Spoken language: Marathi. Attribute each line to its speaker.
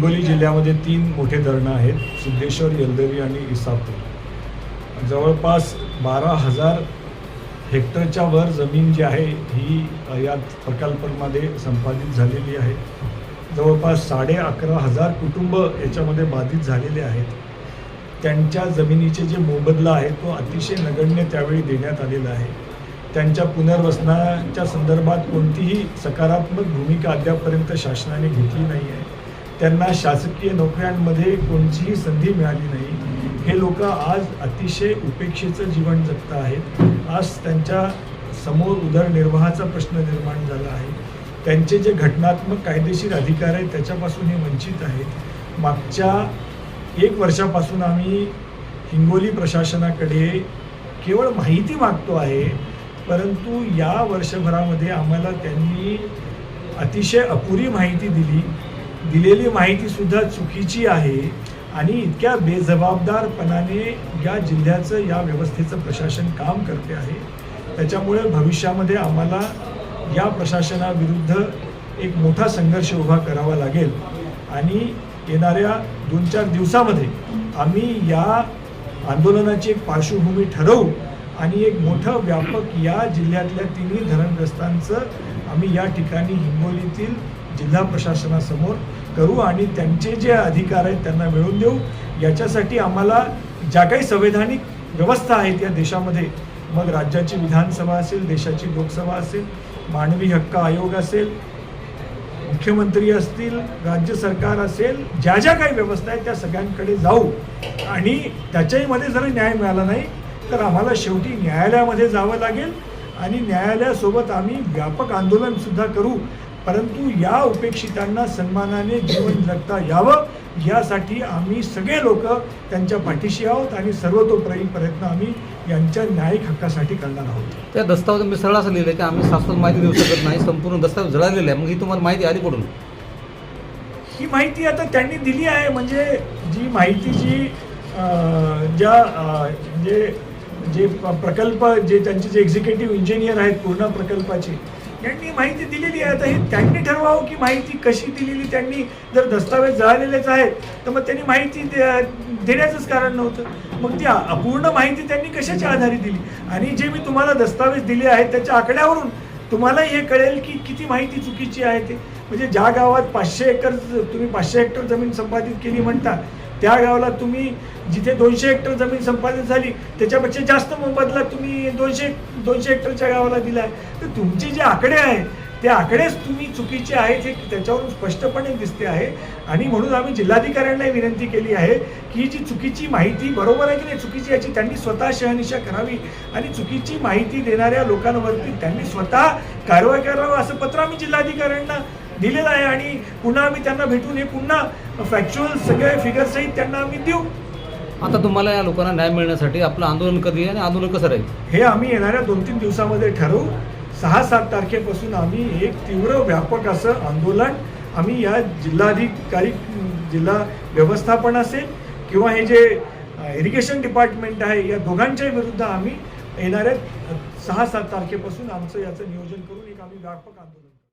Speaker 1: हिंगोली जिल्ह्यामध्ये तीन मोठे धरणं आहेत सिद्धेश्वर येलदरी आणि इसापूर. जवळपास बारा हजार हेक्टरच्या वर जमीन जी आहे ही या प्रकल्पांमध्ये संपादित झालेली आहे. जवळपास साडे अकरा हजार कुटुंब याच्यामध्ये बाधित झालेले आहेत. त्यांच्या जमिनीचे जे मोबदला आहे तो अतिशय नगण्य त्यावेळी देण्यात आलेला आहे. त्यांच्या पुनर्वसनाच्या संदर्भात कोणतीही सकारात्मक भूमिका अद्यापर्यंत शासनाने घेतली नाही आहे. त्यांना शासकीय नोकऱ्यांमध्ये कोणतीही संधी मिळाली नाही. हे लोक आज अतिशय उपेक्षेचं जीवन जगत आहेत. आज त्यांच्यासमोर उदरनिर्वाहाचा प्रश्न निर्माण झाला आहे. त्यांचे जे घटनात्मक कायदेशीर अधिकार आहेत त्याच्यापासून हे वंचित आहेत. मागच्या एक वर्षापासून आम्ही हिंगोली प्रशासनाकडे केवळ माहिती मागतो आहे. परंतु या वर्षभरामध्ये आम्हाला त्यांनी अतिशय अपुरी माहिती दिली. दिलेली माहितीसुद्धा चुकीची आहे आणि इतक्या बेजबाबदारपणाने या जिल्ह्याचं या व्यवस्थेचं प्रशासन काम करते आहे. त्याच्यामुळे भविष्यामध्ये आम्हाला या प्रशासनाविरुद्ध एक मोठा संघर्ष उभा करावा लागेल. आणि येणाऱ्या दोन चार दिवसामध्ये आम्ही या आंदोलनाची एक पार्श्वभूमी ठरवू आणि एक मोठं व्यापक या जिल्ह्यातल्या तिन्ही धरणग्रस्तांचं आम्ही या ठिकाणी हिंगोलीतील जिल्हा प्रशासनासमोर करू आणि त्यांचे जे अधिकार आहेत त्यांना मिळवून देऊ. याच्यासाठी आम्हाला ज्या काही संवैधानिक व्यवस्था आहेत या देशामध्ये मग राज्याची विधानसभा असेल देशाची लोकसभा असेल मानवी हक्क आयोग असेल मुख्यमंत्री असतील राज्य सरकार असेल ज्या ज्या काही व्यवस्था आहेत त्या सगळ्यांकडे जाऊ. आणि त्याच्याही मध्ये जर न्याय मिळाला नाही तर आम्हाला शेवटी न्यायालयामध्ये जावं लागेल. आणि न्यायालयासोबत आम्ही व्यापक आंदोलन सुद्धा करू. परंतु या उपेक्षितांना सन्मानाने जीवन जगता यावं यासाठी आम्ही सगळे लोक त्यांच्या पाठीशी आहोत आणि सर्वतोपरी प्रयत्न आम्ही यांच्या न्यायिक हक्कासाठी करणार आहोत.
Speaker 2: त्या दस्तावेज मी सरळ असं लिहिलं की आम्ही शाश्वत माहिती देऊ शकत नाही संपूर्ण दस्तावेज जळालेले आहे मग ही तुम्हाला माहिती आली पडून
Speaker 1: ही माहिती आता त्यांनी दिली आहे म्हणजे जी माहिती जी ज्या म्हणजे जे प्रकल्प जे त्यांचे जे एक्झिक्युटिव्ह इंजिनियर आहेत पूर्ण प्रकल्पाचे यांनी माहिती दिलेली आहे. आता हे त्यांनी ठरवावं की माहिती कशी दिलेली त्यांनी जर दस्तावेज जळालेलेच आहेत तर मग त्यांनी माहिती दे- देण्याचंच कारण नव्हतं. मग ती अपूर्ण माहिती त्यांनी कशाच्या आधारे दिली? आणि जे मी तुम्हाला दस्तावेज दिले आहेत त्याच्या आकड्यावरून तुम्हाला हे कळेल की किती माहिती चुकीची आहे ते. म्हणजे ज्या गावात पाचशे एकर तुम्ही पाचशे हेक्टर जमीन संपादित केली म्हणता त्या गावाला तुम्ही जिथे दोनशे हेक्टर जमीन संपादित झाली त्याच्यापेक्षा जास्त मोबदला तुम्ही दोनशे दोनशे हेक्टरच्या गावाला दिला आहे तर तुमचे जे आकडे आहेत ते आकडेच तुम्ही चुकीचे आहेत हे त्याच्यावरून स्पष्टपणे दिसते आहे. आणि म्हणून आम्ही जिल्हाधिकाऱ्यांना विनंती केली आहे की जी चुकीची माहिती बरोबर आहे की नाही चुकीची याची त्यांनी स्वतः शहानिशा करावी. आणि चुकीची माहिती देणाऱ्या लोकांवरती त्यांनी स्वतः कारवाई करावं असं पत्र आम्ही जिल्हाधिकाऱ्यांना दिलेलं आहे. आणि पुन्हा आम्ही त्यांना भेटून हे पुन्हा फॅक्च्युअल सगळे फिगरसहित त्यांना आम्ही देऊ.
Speaker 2: आता तुम्हाला या लोकांना न्याय मिळण्यासाठी आपलं आंदोलन कधी आणि आंदोलन कसं राहील?
Speaker 1: हे आम्ही येणाऱ्या दोन तीन दिवसामध्ये ठरवू. सहा सात तारखेपासून आम्ही एक तीव्र व्यापक असं आंदोलन आम्ही या जिल्हाधिकारी जिल्हा व्यवस्थापन असेल किंवा हे जे इरिगेशन डिपार्टमेंट आहे या दोघांच्या विरुद्ध आम्ही येणाऱ्या सहा सात तारखेपासून आमचं याचं नियोजन करून एक आम्ही व्यापक आंदोलन